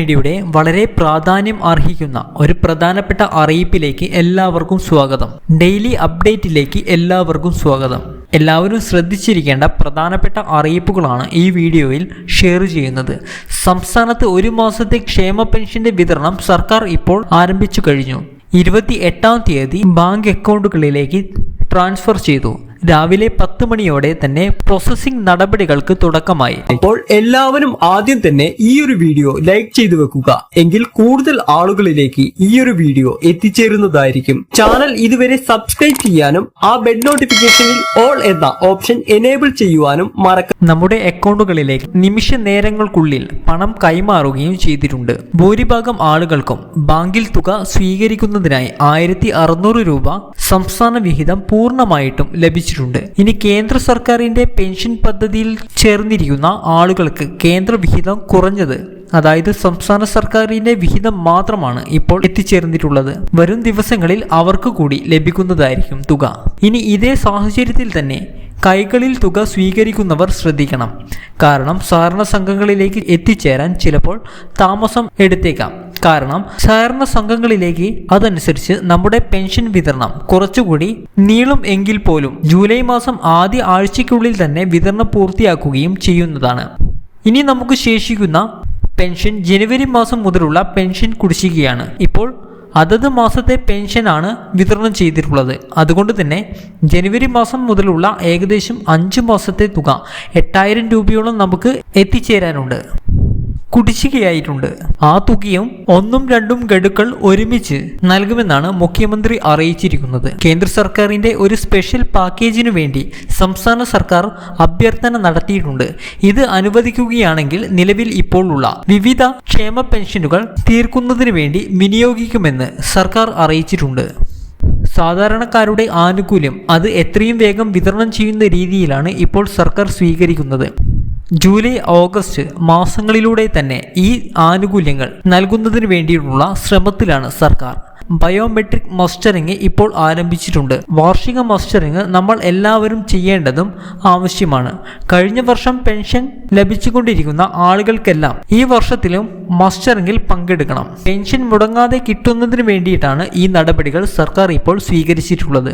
മീഡിയയുടെ വളരെ പ്രാധാന്യം അർഹിക്കുന്ന ഒരു പ്രധാനപ്പെട്ട അറിയിപ്പിലേക്ക് എല്ലാവർക്കും സ്വാഗതം. ഡെയിലി അപ്ഡേറ്റിലേക്ക് എല്ലാവർക്കും സ്വാഗതം. എല്ലാവരും ശ്രദ്ധിച്ചിരിക്കേണ്ട പ്രധാനപ്പെട്ട അറിയിപ്പുകളാണ് ഈ വീഡിയോയിൽ ഷെയർ ചെയ്യുന്നത്. സംസ്ഥാനത്ത് ഒരു മാസത്തെ ക്ഷേമ പെൻഷന്റെ വിതരണം സർക്കാർ ഇപ്പോൾ ആരംഭിച്ചു കഴിഞ്ഞു. ഇരുപത്തി എട്ടാം തീയതി ബാങ്ക് അക്കൗണ്ടുകളിലേക്ക് ട്രാൻസ്ഫർ ചെയ്തു. രാവിലെ പത്ത് മണിയോടെ തന്നെ പ്രോസസ്സിംഗ് നടപടികൾക്ക് തുടക്കമായി. അപ്പോൾ എല്ലാവരും ആദ്യം തന്നെ ഈ ഒരു വീഡിയോ ലൈക്ക് ചെയ്തു വെക്കുക. എങ്കിൽ കൂടുതൽ ആളുകളിലേക്ക് ഈ ഒരു വീഡിയോ എത്തിച്ചേരുന്നതായിരിക്കും. ചാനൽ ഇതുവരെ സബ്സ്ക്രൈബ് ചെയ്യാനും ആ ബെൽ നോട്ടിഫിക്കേഷനിൽ ഓൾ എന്ന ഓപ്ഷൻ എനേബിൾ ചെയ്യുവാനും മറക്ക നമ്മുടെ അക്കൗണ്ടുകളിലേക്ക് നിമിഷ നേരങ്ങൾക്കുള്ളിൽ പണം കൈമാറുകയും ചെയ്തിട്ടുണ്ട്. ഭൂരിഭാഗം ആളുകൾക്കും ബാങ്കിൽ തുക സ്വീകരിക്കുന്നതിനായി ആയിരത്തി അറുന്നൂറ് രൂപ സംസ്ഥാന വിഹിതം പൂർണമായിട്ടും ലഭിച്ചിട്ടുണ്ട് ഇനി കേന്ദ്ര സർക്കാരിന്റെ പെൻഷൻ പദ്ധതിയിൽ ചേർന്നിരിക്കുന്ന ആളുകൾക്ക് കേന്ദ്ര വിഹിതം കുറഞ്ഞത് അതായത് സംസ്ഥാന സർക്കാരിന്റെ വിഹിതം മാത്രമാണ് ഇപ്പോൾ എത്തിച്ചേർന്നിട്ടുള്ളത്. വരും ദിവസങ്ങളിൽ അവർക്ക് കൂടി ലഭിക്കുന്നതായിരിക്കും തുക. ഇനി ഇതേ സാഹചര്യത്തിൽ തന്നെ കൈകളിൽ തുക സ്വീകരിക്കുന്നവർ ശ്രദ്ധിക്കണം. കാരണം സഹകരണ സംഘങ്ങളിലേക്ക് എത്തിച്ചേരാൻ ചിലപ്പോൾ താമസം എടുത്തേക്കാം. കാരണം സഹകരണ സംഘങ്ങളിലേക്ക് അതനുസരിച്ച് നമ്മുടെ പെൻഷൻ വിതരണം കുറച്ചുകൂടി നീളും എങ്കിൽ പോലും ജൂലൈ മാസം ആദ്യ ആഴ്ചയ്ക്കുള്ളിൽ തന്നെ വിതരണം പൂർത്തിയാക്കുകയും ചെയ്യുന്നതാണ്. ഇനി നമുക്ക് ശേഷിക്കുന്ന പെൻഷൻ ജനുവരി മാസം മുതലുള്ള പെൻഷൻ കുടിശ്ശികയാണ്. ഇപ്പോൾ അതത് മാസത്തെ പെൻഷനാണ് വിതരണം ചെയ്തിട്ടുള്ളത്. അതുകൊണ്ട് തന്നെ ജനുവരി മാസം മുതലുള്ള ഏകദേശം അഞ്ച് മാസത്തെ തുക എട്ടായിരം രൂപയോളം നമുക്ക് എത്തിച്ചേരാനുണ്ട്. കുടിശ്ശികയായിട്ടുണ്ട്. ആ തുകയും ഒന്നും രണ്ടും ഗഡുക്കൾ ഒരുമിച്ച് നൽകുമെന്നാണ് മുഖ്യമന്ത്രി അറിയിച്ചിരിക്കുന്നത്. കേന്ദ്ര സർക്കാരിന്റെ ഒരു സ്പെഷ്യൽ പാക്കേജിനു വേണ്ടി സംസ്ഥാന സർക്കാർ അഭ്യർത്ഥന നടത്തിയിട്ടുണ്ട്. ഇത് അനുവദിക്കുകയാണെങ്കിൽ നിലവിൽ ഇപ്പോൾ ഉള്ള വിവിധ ക്ഷേമ പെൻഷനുകൾ തീർക്കുന്നതിനു വേണ്ടി വിനിയോഗിക്കുമെന്ന് സർക്കാർ അറിയിച്ചിട്ടുണ്ട്. സാധാരണക്കാരുടെ ആനുകൂല്യം അത് എത്രയും വേഗം വിതരണം ചെയ്യുന്ന രീതിയിലാണ് ഇപ്പോൾ സർക്കാർ സ്വീകരിക്കുന്നത്. ജൂലൈ ഓഗസ്റ്റ് മാസങ്ങളിലൂടെ തന്നെ ഈ ആനുകൂല്യങ്ങൾ നൽകുന്നതിന് വേണ്ടിയിട്ടുള്ള ശ്രമത്തിലാണ് സർക്കാർ. ബയോമെട്രിക് മസ്റ്ററിംഗ് ഇപ്പോൾ ആരംഭിച്ചിട്ടുണ്ട്. വാർഷിക മസ്റ്ററിംഗ് നമ്മൾ എല്ലാവരും ചെയ്യേണ്ടതും ആവശ്യമാണ്. കഴിഞ്ഞ വർഷം പെൻഷൻ ലഭിച്ചുകൊണ്ടിരിക്കുന്ന ആളുകൾക്കെല്ലാം ഈ വർഷത്തിലും മസ്റ്ററിംഗിൽ പങ്കെടുക്കണം. പെൻഷൻ മുടങ്ങാതെ കിട്ടുന്നതിന് വേണ്ടിയിട്ടാണ് ഈ നടപടികൾ സർക്കാർ ഇപ്പോൾ സ്വീകരിച്ചിട്ടുള്ളത്.